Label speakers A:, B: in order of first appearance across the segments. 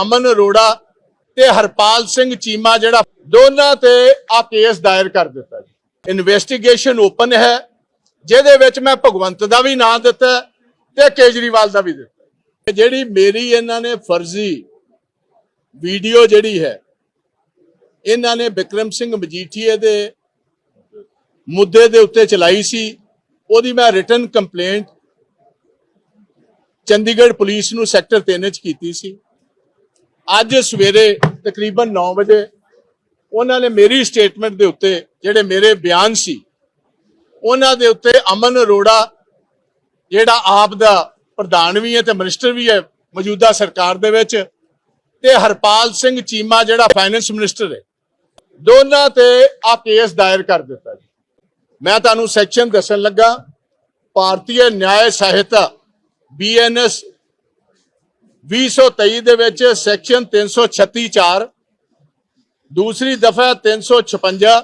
A: ਅਮਨ ਅਰੋੜਾ ਤੇ ਹਰਪਾਲ ਸਿੰਘ ਚੀਮਾ ਜਿਹੜਾ, ਦੋਨਾਂ ਤੇ ਆ ਕੇਸ ਦਾਇਰ ਕਰ ਦਿੱਤਾ ਜੀ। ਇਨਵੈਸਟੀਗੇਸ਼ਨ ਓਪਨ ਹੈ, ਜਿਹਦੇ ਵਿੱਚ ਮੈਂ ਭਗਵੰਤ ਦਾ ਵੀ ਨਾਂ ਦਿੱਤਾ ਹੈ ਤੇ ਕੇਜਰੀਵਾਲ ਦਾ ਵੀ ਦਿੱਤਾ ਜਿਹੜੀ ਮੇਰੀ ਇਹਨਾਂ ਨੇ ਫਰਜ਼ੀ ਵੀਡੀਓ ਜਿਹੜੀ ਹੈ, ਇਹਨਾਂ ਨੇ ਵਿਕਰਮ ਸਿੰਘ ਮਜੀਠੀਏ ਦੇ ਮੁੱਦੇ ਦੇ ਉੱਤੇ ਚਲਾਈ ਸੀ, ਉਹਦੀ ਮੈਂ ਰਿਟਨ ਕੰਪਲੇਂਟ ਚੰਡੀਗੜ੍ਹ ਪੁਲਿਸ ਨੂੰ ਸੈਕਟਰ 3 ਚ ਕੀਤੀ ਸੀ। ਅੱਜ ਸਵੇਰੇ ਤਕਰੀਬਨ 9 ਵਜੇ ਉਹਨਾਂ ਨੇ ਮੇਰੀ ਸਟੇਟਮੈਂਟ ਦੇ ਉੱਤੇ ਜਿਹੜੇ ਮੇਰੇ ਬਿਆਨ ਸੀ, ਉਹਨਾਂ ਦੇ ਉੱਤੇ ਅਮਨ ਅਰੋੜਾ, ਜਿਹੜਾ ਆਪ ਦਾ ਪ੍ਰਧਾਨ ਵੀ ਹੈ ਤੇ ਮਿਨਿਸਟਰ ਵੀ ਹੈ, ਮੌਜੂਦਾ ਸਰਕਾਰ ਦੇ ਵਿੱਚ ਤੇ ਹਰਪਾਲ ਸਿੰਘ ਚੀਮਾ ਜਿਹੜਾ ਫਾਈਨੈਂਸ ਮਿਨਿਸਟਰ ਹੈ, ਦੋਨਾਂ ਤੇ ਆ ਕੇਸ ਦਾਇਰ ਕਰ ਦਿੱਤਾ ਜੀ। ਮੈਂ ਤੁਹਾਨੂੰ ਸੈਕਸ਼ਨ ਦੱਸਣ ਲੱਗਾ, ਭਾਰਤੀ ਨਿਆਇ ਸਹਾਇਤਾ ਬੀਐਨਐਸ 2023 ਦੇ ਵਿੱਚ ਸੈਕਸ਼ਨ 336 4 ਦੂਸਰੀ ਦਫਾ 356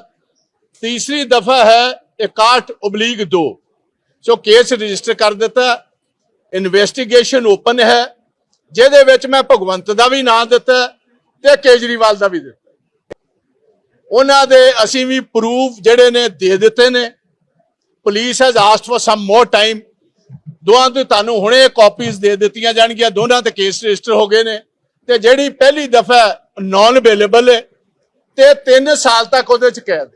A: ਤੀਸਰੀ ਦਫਾ ਹੈ 61 ਓਬਲੀਗ 2 ਸੋ ਕੇਸ ਰਜਿਸਟਰ ਕਰ ਦਿੱਤਾ, ਇਨਵੈਸਟੀਗੇਸ਼ਨ ਓਪਨ ਹੈ, ਜਿਹਦੇ ਵਿੱਚ ਮੈਂ ਭਗਵੰਤ ਦਾ ਵੀ ਨਾਂ ਦਿੱਤਾ ਹੈ ਤੇ ਕੇਜਰੀਵਾਲ ਦਾ ਵੀ ਦਿੱਤਾ। ਉਹਨਾਂ ਦੇ ਅਸੀਂ ਵੀ ਪ੍ਰੂਫ ਜਿਹੜੇ ਨੇ ਦੇ ਦਿੱਤੇ ਨੇ। Police has asked for some more time ਦੋਹਾਂ ਤੇ ਤੁਹਾਨੂੰ ਹੁਣੇ ਕਾਪੀਜ਼ ਦੇ ਦਿੱਤੀਆਂ ਜਾਣਗੀਆਂ। ਦੋਨਾਂ ਤੇ ਕੇਸ ਰਜਿਸਟਰ ਹੋ ਗਏ ਨੇ। ਤੇ ਜਿਹੜੀ ਪਹਿਲੀ ਦਫਾ ਨਾਨ ਅਵੇਲੇਬਲ ਹੈ ਤੇ 3 ਸਾਲ ਤੱਕ ਉਹਦੇ ਚ ਕੈਦ